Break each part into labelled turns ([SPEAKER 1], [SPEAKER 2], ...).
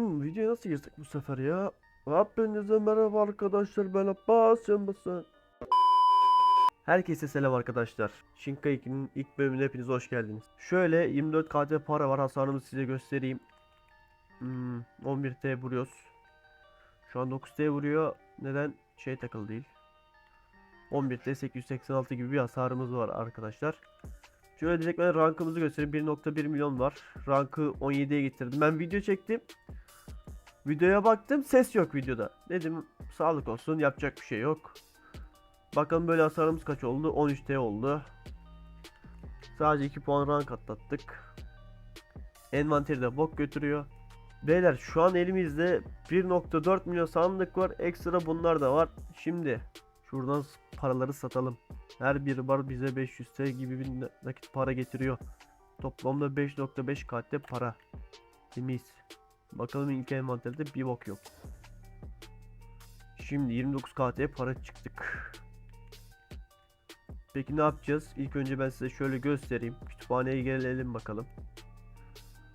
[SPEAKER 1] Hmm, videoya nasıl girsek bu sefer ya? Hepinize merhaba arkadaşlar ben Abbas Yanbası. Herkese selam arkadaşlar. Shinka 2'nin ilk bölümüne hepiniz hoş geldiniz. Şöyle 24 KT para var hasarımı size göstereyim. Hmm, 11T vuruyoruz. Şu an 9T vuruyor. Neden? Şey takılı değil. 11T 886 gibi bir hasarımız var arkadaşlar. Şöyle direkt ben rankımızı göstereyim. 1.1 milyon var. Rankı 17'ye getirdim. Ben video çektim. Videoya baktım. Ses yok videoda. Dedim sağlık olsun. Yapacak bir şey yok. Bakalım böyle hasarımız kaç oldu? 13T oldu. Sadece 2 puan rank atlattık. Envanteri de bok götürüyor. Beyler şu an elimizde 1.4 milyon sandık var. Ekstra bunlar da var. Şimdi şuradan paraları satalım. Her bir bar bize 500 TL gibi bir nakit para getiriyor. Toplamda 5.5 katte para. Temiz. Bakalım ilk envanterde bir bok yok. Şimdi 29 KT para çıktık. Peki ne yapacağız? İlk önce ben size şöyle göstereyim. Kütüphaneye gelelim bakalım.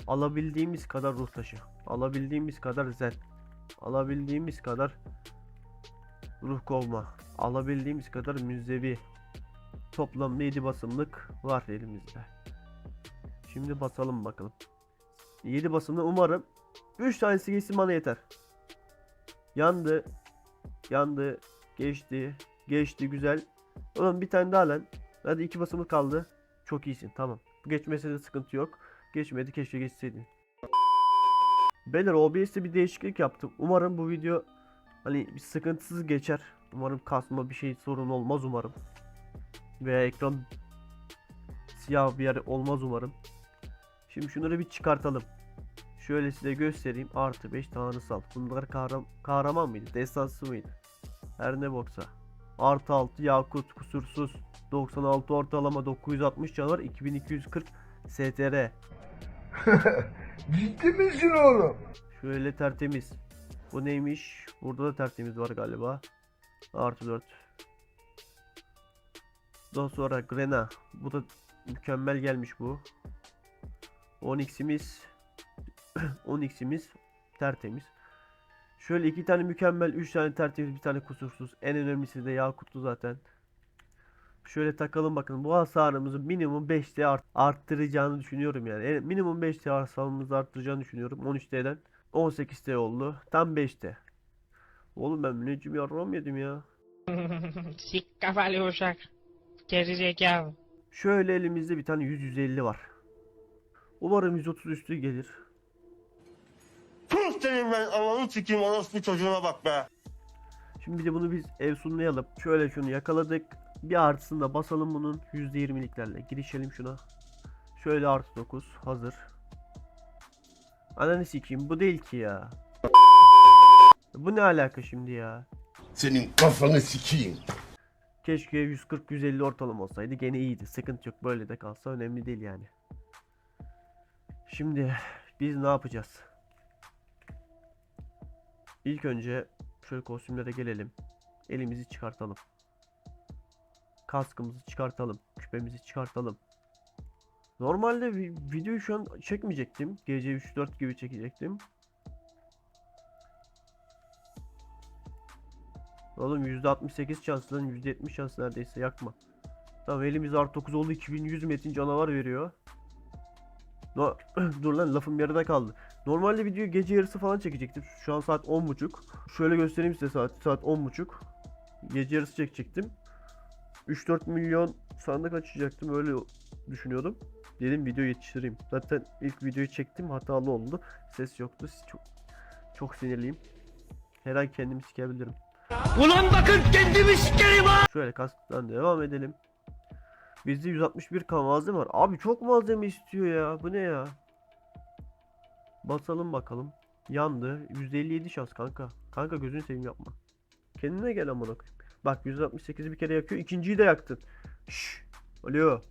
[SPEAKER 1] Alabildiğimiz kadar ruh taşı. Alabildiğimiz kadar zen. Alabildiğimiz kadar ruh kovma. Alabildiğimiz kadar müzevi. Toplamda 7 basımlık var elimizde. Şimdi basalım bakalım. 7 basımda umarım 3 tanesi geçsin bana yeter. Yandı. Yandı. Geçti. Geçti güzel. Oğlum bir tane daha lan. Hadi 2 basımlık kaldı. Çok iyisin tamam. Geçmese de sıkıntı yok. Geçmedi keşke geçseydi. Beyler OBS'te bir değişiklik yaptım. Umarım bu video hani bir sıkıntısız geçer. Umarım kasma bir şey sorun olmaz umarım. Veya ekran siyah bir yer olmaz umarım. Şimdi şunları bir çıkartalım. Şöyle size göstereyim. Artı 5 tanrısal. Bunlar kahram kahraman mıydı? Destansı mıydı? Her ne boksa. Artı 6 yakut kusursuz. 96 ortalama 960 canavar 2240 STR.
[SPEAKER 2] Ciddi misin oğlum?
[SPEAKER 1] Şöyle tertemiz. Bu neymiş? Burada da tertemiz var galiba. Artı 4. Daha sonra Grena. Bu da mükemmel gelmiş bu. 10x'imiz 10x'imiz tertemiz. Şöyle iki tane mükemmel, üç tane tertemiz, bir tane kusursuz. En önemlisi de Yakutlu zaten. Şöyle takalım bakın. Bu hasarımızı minimum 5T art arttıracağını düşünüyorum yani. En- minimum 5T hasarımızı arttıracağını düşünüyorum. 13T'den 18T oldu. Tam 5T. Oğlum ben müneccim yarram yedim ya.
[SPEAKER 3] Sik kafalı uşak. Geri zekalı.
[SPEAKER 1] Şöyle elimizde bir tane 100-150 var. Umarım 130 üstü gelir.
[SPEAKER 4] Tuz senin ben ananı sikeyim orospu çocuğuna bak be.
[SPEAKER 1] Şimdi bir de bunu biz evsunlayalım. Şöyle şunu yakaladık. Bir artısını da basalım bunun %20'liklerle. Girişelim şuna. Şöyle artı 9 hazır. Ananı sikeyim bu değil ki ya. Bu ne alaka şimdi ya?
[SPEAKER 2] Senin kafanı sikeyim.
[SPEAKER 1] Keşke 140-150 ortalama olsaydı gene iyiydi. Sıkıntı yok böyle de kalsa önemli değil yani. Şimdi biz ne yapacağız? İlk önce şöyle kostümlere gelelim. Elimizi çıkartalım. Kaskımızı çıkartalım. Küpemizi çıkartalım. Normalde vi- videoyu şu an çekmeyecektim. Gece 3-4 gibi çekecektim. Oğlum %68 şanslan %70 şans neredeyse yakma. Tamam elimiz artı 9 oldu 2100 metin canavar veriyor. No Dur lan lafım yarıda kaldı. Normalde videoyu gece yarısı falan çekecektim. Şu an saat 10.30. Şöyle göstereyim size saat saat 10.30. Gece yarısı çekecektim. 3-4 milyon sandık açacaktım öyle düşünüyordum. Dedim video yetiştireyim. Zaten ilk videoyu çektim hatalı oldu. Ses yoktu. Çok çok sinirliyim. Her an kendimi sikebilirim.
[SPEAKER 3] Ulan bakın kendimi sikerim ha!
[SPEAKER 1] Şöyle kasktan devam edelim. Bizde 161k malzeme var. Abi çok malzeme istiyor ya. Bu ne ya? Basalım bakalım. Yandı. 157 şans kanka. Kanka gözünü seveyim yapma. Kendine gel amına koyayım. Bak 168'i bir kere yakıyor. ikinciyi de yaktın. Şşş. Alo.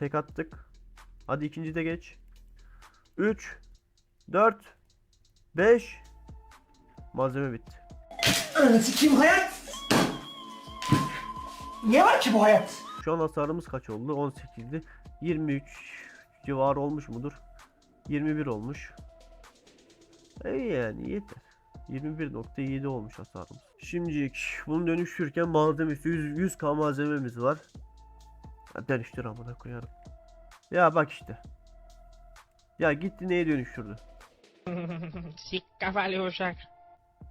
[SPEAKER 1] Tek attık. Hadi ikinci de geç. 3 4 5 Malzeme bitti.
[SPEAKER 5] Ananı sikeyim hayat. Ne var ki bu hayat?
[SPEAKER 1] Şu an hasarımız kaç oldu? 18'di. 23 civarı olmuş mudur? 21 olmuş. İyi yani yeter. 21.7 olmuş hasarımız. Şimdilik bunu dönüştürürken malzemesi 100, 100k malzememiz var. Dönüştür amına koyarım. Ya bak işte. Ya gitti neye dönüştürdü?
[SPEAKER 3] Sik kafalı uşak.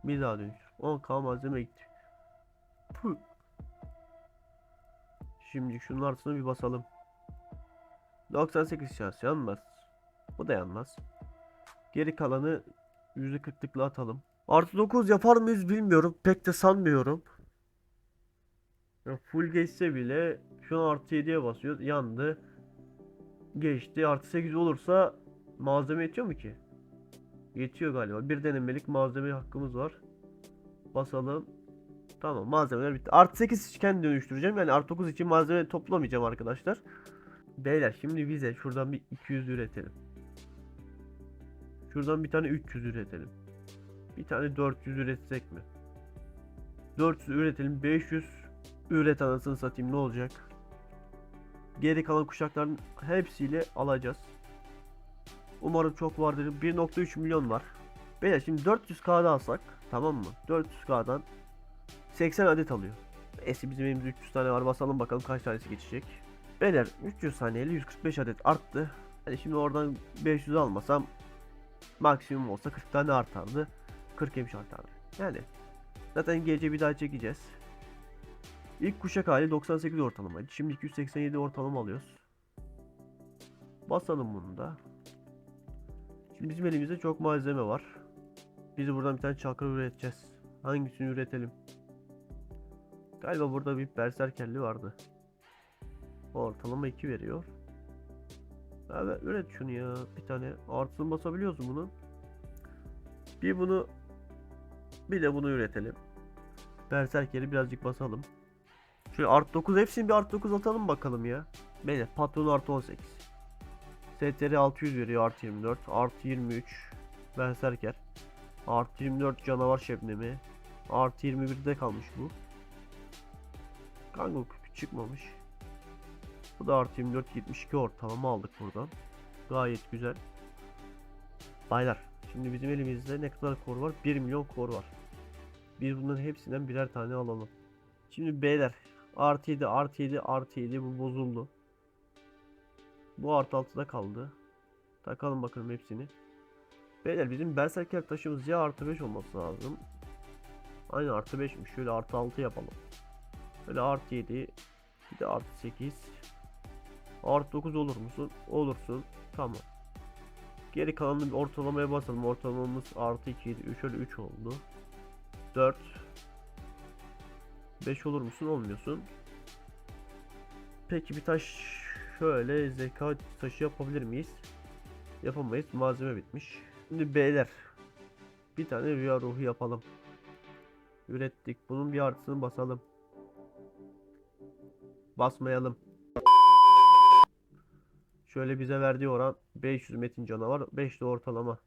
[SPEAKER 1] Bir daha dönüştür. 10k malzeme gitti. Puh. Şimdi şunun artısını bir basalım. 98 şans yanmaz. Bu da yanmaz. Geri kalanı %40'lıkla atalım. Artı 9 yapar mıyız bilmiyorum. Pek de sanmıyorum. Ya full geçse bile şu an artı 7'ye basıyor. Yandı. Geçti. Artı 8 olursa malzeme yetiyor mu ki? Yetiyor galiba. Bir denemelik malzeme hakkımız var. Basalım. Tamam malzemeler bitti. Artı 8 için dönüştüreceğim. Yani artı 9 için malzeme toplamayacağım arkadaşlar. Beyler şimdi bize şuradan bir 200 üretelim. Şuradan bir tane 300 üretelim. Bir tane 400 üretsek mi? 400 üretelim. 500 üret anasını satayım ne olacak? Geri kalan kuşakların hepsiyle alacağız. Umarım çok vardır. 1.3 milyon var. Beyler şimdi 400k'da alsak tamam mı? 400k'dan 80 adet alıyor. Eski bizim elimizde 300 tane var. Basalım bakalım kaç tanesi geçecek. Beyler 300 saniyeli 145 adet arttı. Hani şimdi oradan 500 almasam maksimum olsa 40 tane artardı. 40 yemiş artardı. Yani zaten gece bir daha çekeceğiz. İlk kuşak hali 98 ortalamaydı. Şimdi 287 ortalama alıyoruz. Basalım bunu da. Şimdi bizim elimizde çok malzeme var. Biz buradan bir tane çakra üreteceğiz. Hangisini üretelim? Galiba burada bir berserkerli vardı. Ortalama 2 veriyor. Evet üret şunu ya. Bir tane artısını basabiliyoruz mu bunun? Bir bunu bir de bunu üretelim. Berserkeri birazcık basalım. Şöyle art 9 hepsini bir art 9 atalım bakalım ya. Beyler patron artı 18. STR 600 veriyor artı 24. Artı 23. Berserker. Artı 24 canavar şebnemi. Artı 21'de kalmış bu. Kanka çıkmamış. Bu da artı 24 72 ortalama aldık buradan. Gayet güzel. Baylar. Şimdi bizim elimizde ne kadar kor var? 1 milyon kor var. Biz bunların hepsinden birer tane alalım. Şimdi beyler. Artı 7 artı 7 artı 7 bu bozuldu. Bu artı 6'da kaldı. Takalım bakalım hepsini. Beyler bizim berserker taşımız ya artı 5 olması lazım. Aynen artı 5'miş. Şöyle artı 6 yapalım. Böyle artı 7. Bir de artı 8. Artı 9 olur musun? Olursun. Tamam. Geri kalanını bir ortalamaya basalım. Ortalamamız artı 2 idi. 3 öyle 3 oldu. 4. 5 olur musun? Olmuyorsun. Peki bir taş şöyle zeka taşı yapabilir miyiz? Yapamayız. Malzeme bitmiş. Şimdi beyler. Bir tane rüya ruhu yapalım. Ürettik. Bunun bir artısını basalım. Basmayalım. Şöyle bize verdiği oran 500 metin canavar 5 de ortalama.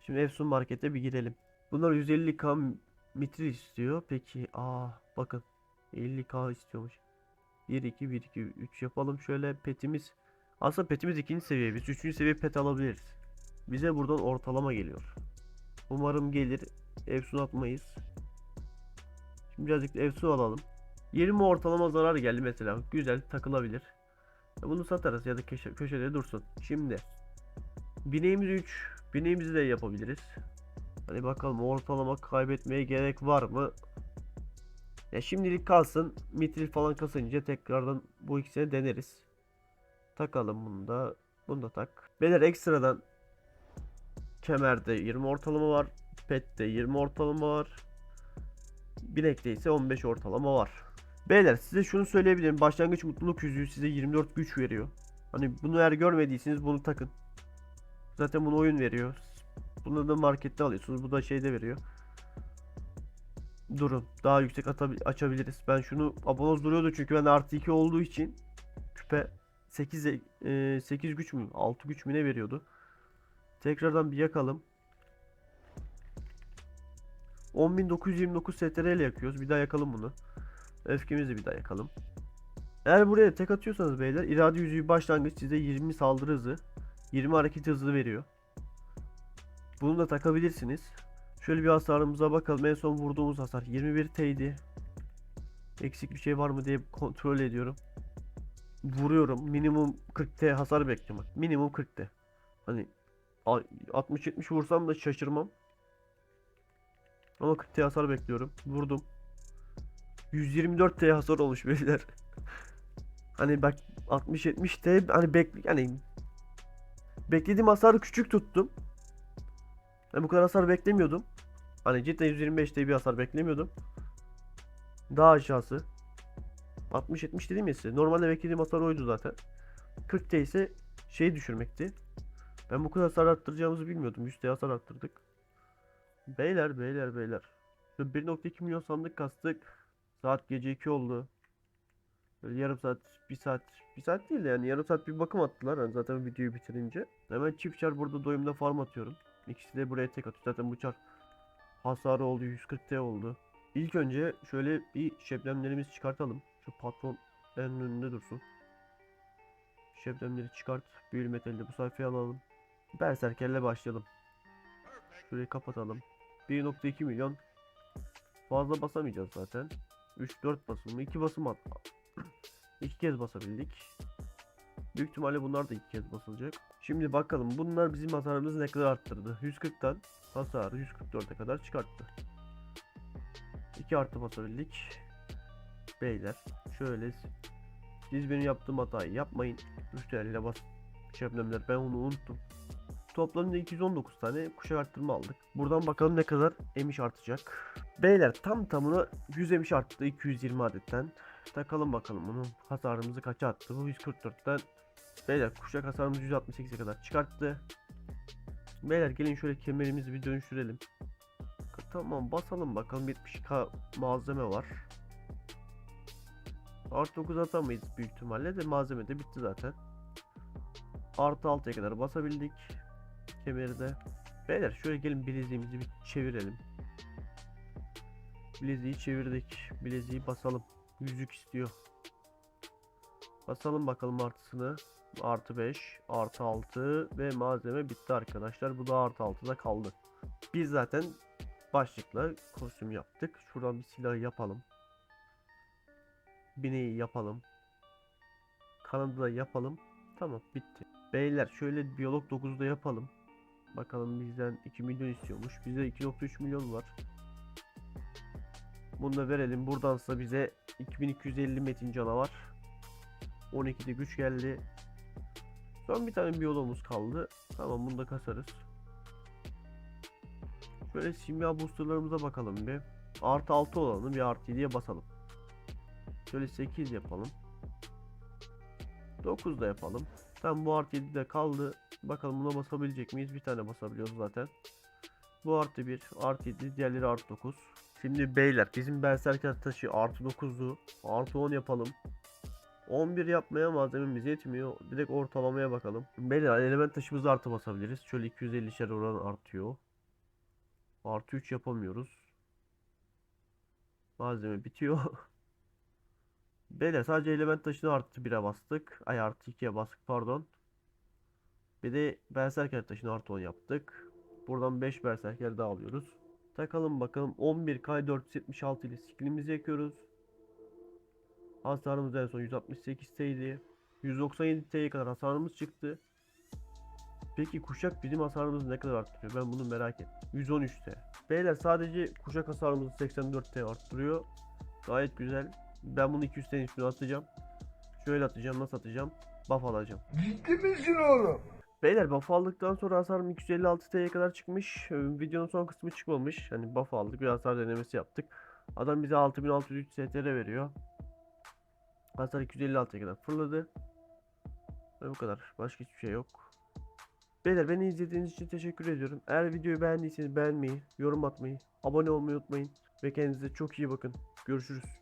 [SPEAKER 1] Şimdi Efsun markete bir girelim. Bunlar 150k mitril istiyor. Peki aa bakın 50k istiyormuş. 1 2 1 2 3 yapalım şöyle petimiz. Aslında petimiz ikinci seviye. Biz üçüncü seviye pet alabiliriz. Bize buradan ortalama geliyor. Umarım gelir. Efsun atmayız. Şimdi birazcık Efsun alalım. 20 ortalama zarar geldi mesela. Güzel takılabilir. Ya Bunu satarız ya da köşe, köşede dursun. Şimdi bineğimiz 3. Bineğimizi de yapabiliriz. Hadi bakalım ortalama kaybetmeye gerek var mı? Ya şimdilik kalsın. Mitril falan kasınca tekrardan bu ikisini deneriz. Takalım bunu da. Bunu da tak. Beyler ekstradan kemerde 20 ortalama var. Pet'te 20 ortalama var. Binekte ise 15 ortalama var. Beyler size şunu söyleyebilirim. Başlangıç mutluluk yüzüğü size 24 güç veriyor. Hani bunu eğer görmediyseniz bunu takın. Zaten bunu oyun veriyor. Bunu da markette alıyorsunuz. Bu da şeyde veriyor. Durun. Daha yüksek açabiliriz. Ben şunu abonoz duruyordu çünkü ben artı 2 olduğu için küpe 8 e, 8 güç mü 6 güç mü ne veriyordu. Tekrardan bir yakalım. 10.929 STR ile yakıyoruz. Bir daha yakalım bunu. Öfkemizi bir daha yakalım. Eğer buraya tek atıyorsanız beyler irade yüzüğü başlangıç size 20 saldırı hızı 20 hareket hızı veriyor. Bunu da takabilirsiniz. Şöyle bir hasarımıza bakalım. En son vurduğumuz hasar 21 T'ydi. Eksik bir şey var mı diye kontrol ediyorum. Vuruyorum. Minimum 40 T hasar bekliyorum. Minimum 40 T. Hani a- 60-70 vursam da şaşırmam. Ama 40 T hasar bekliyorum. Vurdum. 124 T hasar olmuş beyler. hani bak 60-70 T hani bek yani beklediğim hasarı küçük tuttum. Ben bu kadar hasar beklemiyordum. Hani cidden 125 T bir hasar beklemiyordum. Daha aşağısı. 60-70 dedim ya size. Normalde beklediğim hasar oydu zaten. 40 T ise şeyi düşürmekti. Ben bu kadar hasar arttıracağımızı bilmiyordum. 100 T hasar arttırdık. Beyler beyler beyler. Şu 1.2 milyon sandık kastık. Saat gece 2 oldu. Böyle yarım saat, bir saat, bir saat değil de yani yarım saat bir bakım attılar. Yani zaten videoyu bitirince. Hemen çift çar burada doyumda farm atıyorum. İkisi de buraya tek atıyor. Zaten bu çar hasarı oldu 140 T oldu. İlk önce şöyle bir şebnemlerimizi çıkartalım. Şu patron en önünde dursun. Şebnemleri çıkart. Büyülü metali bu sayfaya alalım. Berserker'le başlayalım. Şurayı kapatalım. 1.2 milyon. Fazla basamayacağız zaten. 3-4 basım. 2 basım at. 2 kez basabildik. Büyük ihtimalle bunlar da 2 kez basılacak. Şimdi bakalım bunlar bizim hasarımızı ne kadar arttırdı. 140'tan hasarı 144'e kadar çıkarttı. 2 artı basabildik. Beyler şöyle siz benim yaptığım hatayı yapmayın. Müşteriyle bas. Şebnemler ben onu unuttum. Toplamda 219 tane kuşak arttırma aldık. Buradan bakalım ne kadar emiş artacak. Beyler tam tamına 100 emiş arttı 220 adetten. Takalım bakalım bunun hasarımızı kaça attı. Bu 144'ten Beyler kuşak hasarımızı 168'e kadar çıkarttı. Beyler gelin şöyle kemerimizi bir dönüştürelim. Tamam basalım bakalım 70k malzeme var. Artı 9 atamayız büyük ihtimalle de malzeme de bitti zaten. Artı 6'ya kadar basabildik. Kemeri de. Beyler şöyle gelin bileziğimizi bir çevirelim. Bileziği çevirdik. Bileziği basalım. Yüzük istiyor. Basalım bakalım artısını. Artı 5, artı 6 ve malzeme bitti arkadaşlar. Bu da artı 6'da kaldı. Biz zaten başlıkla kostüm yaptık. Şuradan bir silah yapalım. Bineği yapalım. Kanadı da yapalım. Tamam bitti. Beyler şöyle biyolog 9'da yapalım. Bakalım bizden 2 milyon istiyormuş. Bize 2.3 milyon var. Bunu da verelim. Buradansa bize 2250 metin canavar. 12'de güç geldi. Son bir tane biyologumuz kaldı. Tamam bunu da kasarız. Şöyle simya boosterlarımıza bakalım bir. Artı 6 olanı bir artı 7'ye basalım. Şöyle 8 yapalım. 9 da yapalım. Tamam bu artı 7 de kaldı. Bakalım buna basabilecek miyiz? Bir tane basabiliyoruz zaten. Bu artı 1, artı 7, diğerleri artı 9. Şimdi beyler bizim berserker taşı artı 9'u artı 10 yapalım. 11 yapmaya malzememiz yetmiyor. Direkt ortalamaya bakalım. Beyler element taşımızı artı basabiliriz. Şöyle 250'şer oran artıyor. Artı 3 yapamıyoruz. Malzeme bitiyor. Beyler sadece element taşını artı 1'e bastık. Ay artı 2'ye bastık pardon. Bir de berserker taşını artı 10 yaptık. Buradan 5 berserker daha alıyoruz. Takalım bakalım 11k 476 ile skillimizi yakıyoruz. Hasarımız en son 168 T'ydi. 197 T'ye kadar hasarımız çıktı. Peki kuşak bizim hasarımızı ne kadar arttırıyor? Ben bunu merak ettim. 113 T. Beyler sadece kuşak hasarımızı 84 T arttırıyor. Gayet güzel. Ben bunu 200 T'nin üstüne atacağım. Şöyle atacağım. Nasıl atacağım? Buff alacağım.
[SPEAKER 2] Ciddi misin oğlum?
[SPEAKER 1] Beyler buff aldıktan sonra hasarım 256 T'ye kadar çıkmış. Ee, Videonun son kısmı çıkmamış. Hani buff aldık bir hasar denemesi yaptık. Adam bize 6603 STR veriyor. Hasar 256'ya kadar fırladı. Ve bu kadar. Başka hiçbir şey yok. Beyler beni izlediğiniz için teşekkür ediyorum. Eğer videoyu beğendiyseniz beğenmeyi, yorum atmayı, abone olmayı unutmayın. Ve kendinize çok iyi bakın. Görüşürüz.